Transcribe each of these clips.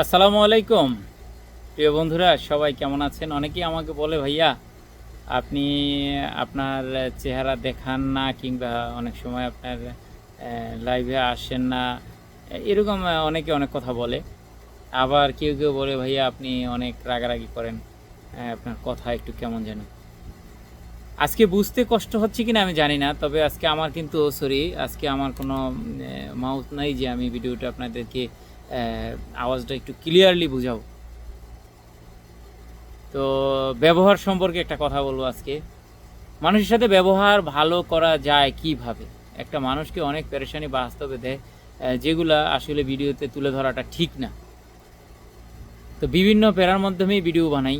আসসালামু আলাইকুম। প্রিয় বন্ধুরা, সবাই কেমন আছেন? অনেকেই আমাকে বলে, ভাইয়া, আপনি আপনার চেহারা দেখান না কিংবা অনেক সময় আপনার লাইভে আসেন না। এরকম অনেকে অনেক কথা বলে। আবার কেউ কেউ বলে, ভাইয়া, আপনি অনেক রাগারাগি করেন। আপনার কথা একটু কেমন যেন। আজকে বুঝতে কষ্ট হচ্ছে কিনা আমি জানি না, তবে আজকে আমার কিন্তু সরি আজকে আমার কোনো মাউথ নাই যে আমি ভিডিওটা আপনাদেরকে আওয়াজটা একটু ক্লিয়ারলি বুঝাবো তো ব্যবহার সম্পর্কে একটা কথা বলব আজকে। মানুষের সাথে ব্যবহার ভালো করা যায় কীভাবে? একটা মানুষকে অনেক পেরেশানি বাস্তবে দেয় যেগুলা আসলে ভিডিওতে তুলে ধরাটা ঠিক না। তো বিভিন্ন প্যারার মাধ্যমেই ভিডিও বানাই।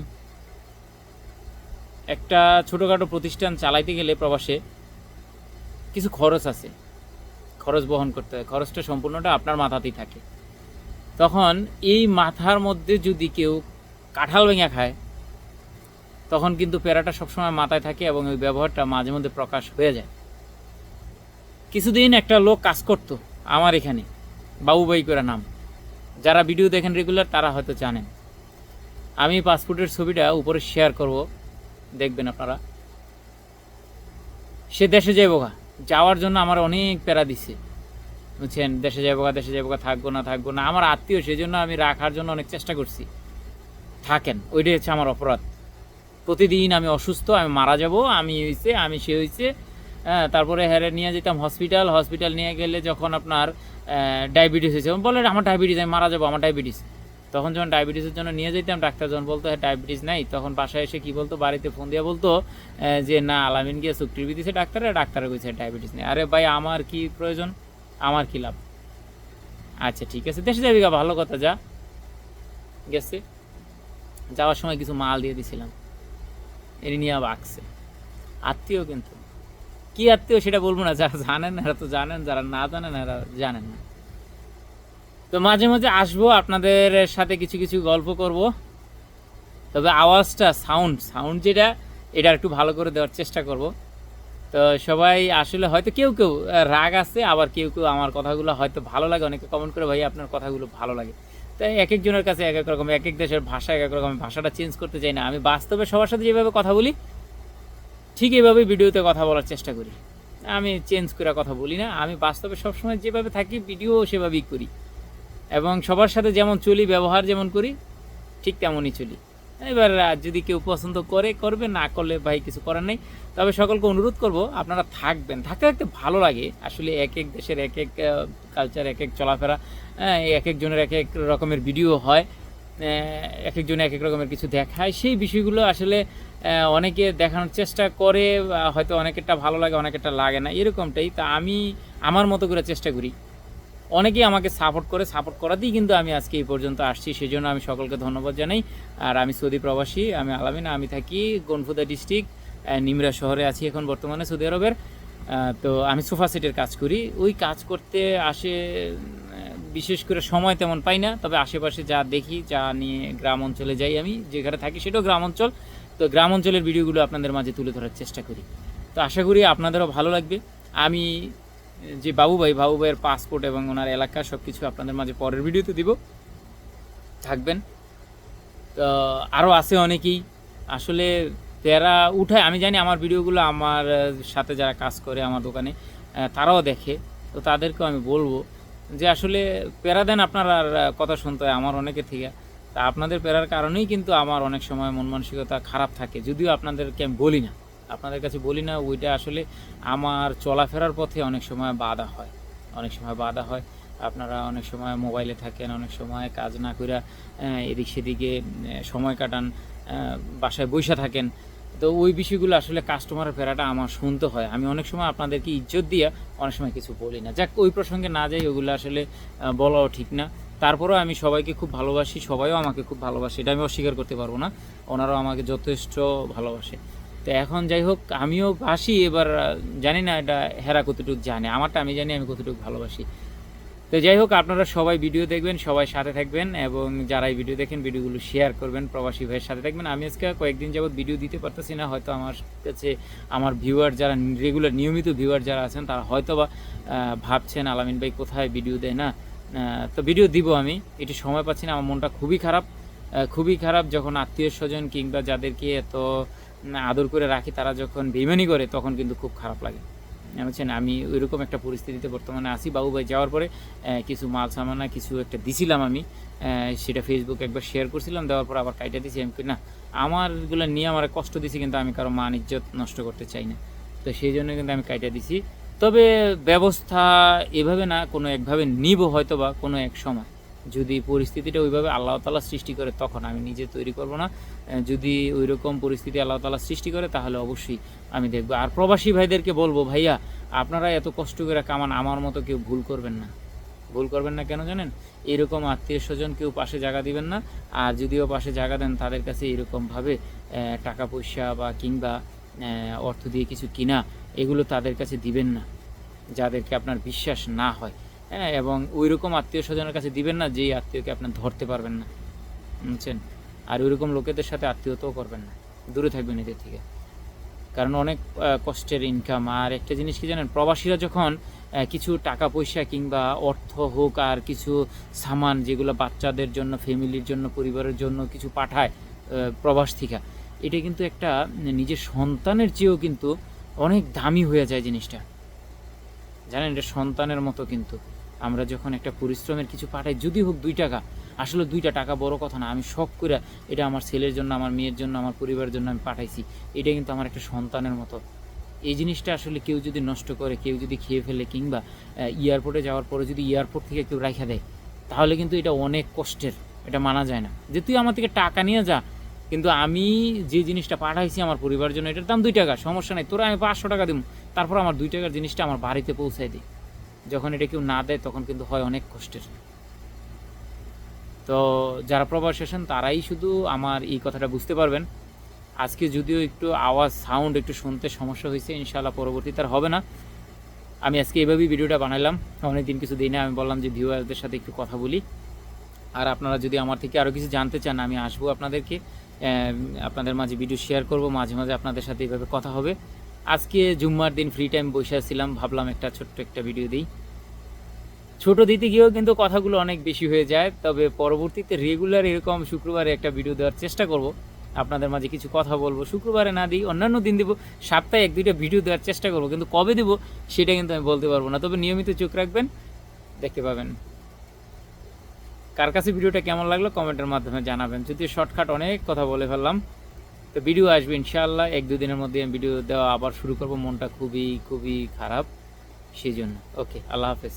একটা ছোটোখাটো প্রতিষ্ঠান চালাইতে গেলে প্রবাসে কিছু খরচ আছে। খরচ বহন করতে হয়। খরচটা সম্পূর্ণটা আপনার মাথাতেই থাকে। তখন এই মাথার মধ্যে যদি কেউ কাঁঠাল ভেঙে খায়, তখন কিন্তু প্যারাটা সবসময় মাথায় থাকে এবং ওই ব্যবহারটা মাঝে মধ্যে প্রকাশ হয়ে যায়। কিছুদিন একটা লোক কাজ করতো আমার এখানে, বাবুবাই করে নাম। যারা ভিডিও দেখেন রেগুলার তারা হয়তো জানেন। আমি পাসপোর্টের ছবিটা উপরে শেয়ার করব, দেখবেন আপনারা। সে দেশে যাইব যাওয়ার জন্য আমার অনেক প্যারা দিছে। বুঝছেন? দেশে যাইব গা, দেশে যাইব গা, থাকব না থাকব না। আমার আত্মীয় সেই জন্য আমি রাখার জন্য অনেক চেষ্টা করছি। থাকেন, ওইটাই হচ্ছে আমার অপরাধ। প্রতিদিন আমি অসুস্থ, আমি মারা যাব, আমি হয়েছে আমি সে হয়েছে হ্যাঁ তারপরে হেরে নিয়ে যেতাম হসপিটাল হসপিটাল নিয়ে গেলে যখন আপনার ডায়াবেটিস হয়েছে বলে, আমার ডায়াবেটিস, আমি মারা যাব, আমার ডায়াবেটিস। তখন যখন ডায়াবেটিসের জন্য নিয়ে যেতাম ডাক্তার যখন বলতো হ্যাঁ ডায়াবেটিস নাই। তখন বাসায় এসে কি বলতো, বাড়িতে ফোন দিয়ে বলতো যে, না, আলামিন গিয়ে সুক্রিবি দিছে ডাক্তারে ডাক্তারে কইছে ডায়াবেটিস নেই। আরে ভাই, আমার কি প্রয়োজন? আমার কি লাভ? আচ্ছা ঠিক আছে। দেশে যাবি গা, ভালো কথা যা। গেছে। যাওয়ার সময় কিছু মাল দিয়ে দিছিলাম। এর নিয়ে বাকছে আত্মীয় কিন্তু। কি আত্মীয় সেটা বলব না যারা জানেন এরা তো জানেন যারা না জানেন এরা জানেন না। তো মাঝে মাঝে আসব আপনাদের সাথে কিছু কিছু গল্প করব। তবে আওয়াজটা সাউন্ড সাউন্ড যেটা এটা একটু ভালো করে দেওয়ার চেষ্টা করব। তো সবাই আসলে হয়তো কেউ কেউ রাগ আছে, আবার কেউ কেউ আমার কথাগুলো হয়তো ভালো লাগে, অনেকে কমেন্ট করে, ভাই, আপনার কথাগুলো ভালো লাগে। তাই এক একজনের কাছে এক এক রকম, এক এক দেশের ভাষা এক এক রকম ভাষাটা চেঞ্জ করতে চাই না। আমি বাস্তবে সবার সাথে যেভাবে কথা বলি, ঠিক এইভাবেই ভিডিওতে কথা বলার চেষ্টা করি। আমি চেঞ্জ করে কথা বলি না, আমি বাস্তবে সবসময় যেভাবে থাকি ভিডিও সেভাবেই করি। এবং সবার সাথে যেমন চলি, ব্যবহার যেমন করি, ঠিক তেমনই চলি। এবার যদি কেউ পছন্দ করে, করবে, না করলে ভাই কিছু করার নেই। তবে সকলকে অনুরোধ করব, আপনারা থাকবেন। থাকতে থাকতে ভালো লাগে। আসলে এক এক দেশের এক এক কালচার এক এক চলাফেরা এক একজনের এক এক রকমের ভিডিও হয় এক একজন এক এক রকমের কিছু দেখায়। সেই বিষয়গুলো আসলে অনেকে দেখানোর চেষ্টা করে হয়তো অনেকেরটা ভালো লাগে, অনেকেরটা লাগে না, এরকমটাই। তা আমি, আমার মতো করে চেষ্টা করি। অনেকেই আমাকে সাপোর্ট করে সাপোর্ট করাতেই কিন্তু আমি আজকে এই পর্যন্ত আসছি। সেই জন্য আমি সকলকে ধন্যবাদ জানাই। আর আমি সৌদি প্রবাসী, আমি আলামিনা, আমি থাকি গনফুদা ডিস্ট্রিক্ট নিমরা শহরে আছি এখন বর্তমানে সৌদি আরবের। তো আমি সোফা সেটের কাজ করি। ওই কাজ করতে আসে বিশেষ করে সময় তেমন পাই না। তবে আশেপাশে যা দেখি, যা নিয়ে গ্রাম অঞ্চলে যাই আমি, যেখানে থাকি সেটাও গ্রাম অঞ্চল। তো গ্রাম অঞ্চলের ভিডিওগুলো আপনাদের মাঝে তুলে ধরার চেষ্টা করি। তো আশা করি আপনাদেরও ভালো লাগবে। আমি যে বাবু ভাই বাবু ভাইয়ের পাসপোর্ট এবং ওনার এলাকা সব কিছু আপনাদের মাঝে পরের ভিডিওতে দিব। থাকবেন। তো আরও আছে অনেকেই। আসলে যারা উঠায়, আমি জানি আমার ভিডিওগুলো আমার সাথে যারা কাজ করে আমার দোকানে তারাও দেখে। তো তাদেরকেও আমি বলব যে আসলে প্যারা দেন আপনার আর কথা শুনতে হয় আমার অনেকে থেকে। তা আপনাদের প্যারার কারণেই কিন্তু আমার অনেক সময় মন মানসিকতা খারাপ থাকে, যদিও আপনাদেরকে আমি বলি না। আপনাদের কাছে বলি না, ওইটা আসলে আমার চলাফেরার পথে অনেক সময় বাধা হয়। অনেক সময় বাধা হয়। আপনারা অনেক সময় মোবাইলে থাকেন, অনেক সময় কাজ না করে এদিক সেদিকে সময় কাটান বাসায় বসে থাকেন। তো ওই বিষয়গুলো আসলে কাস্টমারের ফেরাটা আমার শুনতে হয়। আমি অনেক সময় আপনাদেরকে ইজ্জত দিয়ে অনেক সময় কিছু বলি না। যাক, ওই প্রসঙ্গে না যাই ওগুলো আসলে বলাও ঠিক না। তারপরেও আমি সবাইকে খুব ভালোবাসি, সবাইও আমাকে খুব ভালোবাসে। এটা আমি অস্বীকার করতে পারব না। ওনারাও আমাকে যথেষ্ট ভালোবাসে। তো এখন যাই হোক, আমিও বাসি, এবার জানি না এটা হেরা কতটুকু জানে। আমারটা আমি জানি, আমি কতটুকু ভালোবাসি। তো যাই হোক, আপনারা সবাই ভিডিও দেখবেন, সবাই সাথে থাকবেন, এবং যারা এই ভিডিও দেখেন, ভিডিওগুলো শেয়ার করবেন, প্রবাসী ভাইয়ের সাথে থাকবেন। আমি আজকে কয়েকদিন যাবত ভিডিও দিতে পারতেছি না, হয়তো আমার কাছে, আমার ভিউয়ার যারা রেগুলার নিয়মিত ভিউয়ার যারা আছেন, তারা হয়তো বা ভাবছেন, আলামিন ভাই কোথায় ভিডিও দেয় না? তো ভিডিও দিব আমি এটি সময় পাচ্ছি না, আমার মনটা খুবই খারাপ। খুবই খারাপ যখন আত্মীয় স্বজন কিংবা যাদেরকে এত আদর করে রাখি, তারা যখন বেমানি করে, তখন কিন্তু খুব খারাপ লাগে। বুঝছেন আমি ওইরকম একটা পরিস্থিতিতে বর্তমানে আছি। বাবু ভাই যাওয়ার পরে কিছু মাল সামানা, কিছু একটা দিছিলাম আমি সেটা ফেসবুকে একবার শেয়ার করছিলাম, দেওয়ার পর আবার কাইটা দিছি। আমি না আমার এগুলো নিয়ে আমার কষ্ট দিছি, কিন্তু আমি কারও মান, ইজ্জত নষ্ট করতে চাই না। তো সেই জন্য কিন্তু আমি কাইটা দিছি। তবে ব্যবস্থা এভাবে না, কোনো একভাবে নিব হয়তো বা কোনো এক সময়। যদি পরিস্থিতিটা ওইভাবে আল্লাহ তালা সৃষ্টি করে, তখন আমি নিজে তৈরি করব না। যদি ওই রকম পরিস্থিতি আল্লাহ তালা সৃষ্টি করে, তাহলে অবশ্যই আমি দেখব। আর প্রবাসী ভাইদেরকে বলব, ভাইয়া, আপনারা এত কষ্ট করে কামান, আমার মতো কেউ ভুল করবেন না। ভুল করবেন না কেন জানেন? এরকম আত্মীয় স্বজন কেউ পাশে জায়গা দিবেন না, আর যদিও পাশে জায়গা দেন, তাদের কাছে এরকমভাবে টাকা পয়সা বা কিংবা অর্থ দিয়ে কিছু কিনা, এগুলো তাদের কাছে দিবেন না, যাদেরকে আপনার বিশ্বাস না হয়। হ্যাঁ এবং ওই রকম আত্মীয় স্বজনের কাছে দিবেন না যেই আত্মীয়কে আপনার ধরতে পারবেন না। বুঝছেন? আর ওই রকম লোকেদের সাথে আত্মীয়তাও করবেন না। দূরে থাকবেন এদের থেকে। কারণ অনেক কষ্টের ইনকাম আর একটা জিনিস কি জানেন? প্রবাসীরা যখন কিছু টাকা পয়সা কিংবা অর্থ হোক আর কিছু সামান যেগুলো বাচ্চাদের জন্য, ফ্যামিলির জন্য, পরিবারের জন্য কিছু পাঠায় প্রবাস থেকে, এটা কিন্তু একটা নিজের সন্তানের চেয়েও কিন্তু অনেক দামি হয়ে যায় জিনিসটা। জানেন? এটা সন্তানের মতো কিন্তু। আমরা যখন একটা পরিশ্রমের কিছু পাঠাই, যদি হোক দুই টাকা, আসলে দুইটা টাকা বড় কথা না, আমি শখ করে এটা আমার ছেলের জন্য, আমার মেয়ের জন্য, আমার পরিবারের জন্য আমি পাঠাইছি এটা কিন্তু আমার একটা সন্তানের মতো। এই জিনিসটা আসলে কেউ যদি নষ্ট করে, কেউ যদি খেয়ে ফেলে কিংবা এয়ারপোর্টে যাওয়ার পরে যদি এয়ারপোর্ট থেকে কেউ রাখা দেয়, তাহলে কিন্তু এটা অনেক কষ্টের, এটা মানা যায় না। যে তুই আমার থেকে টাকা নিয়ে যা, কিন্তু আমি যে জিনিসটা পাঠাইছি আমার পরিবারের জন্য, এটার দাম দুই টাকা, সমস্যা নেই, তোরা আমি পাঁচশো টাকা দিব তারপর আমার দুই টাকার জিনিসটা আমার বাড়িতে পৌঁছায় দিই যখন এটা কেউ না দেয়, তখন কিন্তু হয় অনেক কষ্টের। তো যারা প্রবাস আসেন তারাই শুধু আমার এই কথাটা বুঝতে পারবেন। আজকে যদিও একটু আওয়াজ সাউন্ড একটু শুনতে সমস্যা হয়েছে ইনশাল্লাহ পরবর্তীতে আর হবে না। আমি আজকে এভাবেই ভিডিওটা বানালাম অনেকদিন কিছু দিই না, আমি বললাম যে ভিউয়ারদের সাথে একটু কথা বলি। আর আপনারা যদি আমার থেকে আরও কিছু জানতে চান, আমি আসব আপনাদেরকে। আপনাদের মাঝে ভিডিও শেয়ার করব, মাঝে মাঝে আপনাদের সাথে এইভাবে কথা হবে। আজকে জুম্মার দিন ফ্রি টাইম বসে আছিলাম, ভাবলাম একটা ছোট্ট একটা ভিডিও দিই। ছোট দিতে গিয়েও কিন্তু কথাগুলো অনেক বেশি হয়ে যায়, তবে পরবর্তীতে রেগুলার এরকম শুক্রবারে একটা ভিডিও দেওয়ার চেষ্টা করব। আপনাদের মাঝে কিছু কথা বলব, শুক্রবারে না দিই, অন্যান্য দিন দেবো, সপ্তাহে এক, দুইটা ভিডিও দেওয়ার চেষ্টা করব, কিন্তু কবে দেবো সেটা কিন্তু আমি বলতে পারব না, তবে নিয়মিত চোখ রাখবেন, দেখতে পাবেন। কার কাছে ভিডিওটা কেমন লাগল কমেন্টের মাধ্যমে জানাবেন যদি শর্টকাট অনেক কথা বলে ফেললাম। তো ভিডিও আসবে ইনশাআল্লাহ। এক দুদিনের মধ্যে আমি ভিডিও দেওয়া আবার শুরু করব। মনটা খুবই খুবই খারাপ। সেই জন্য ওকে আল্লাহ হাফেজ।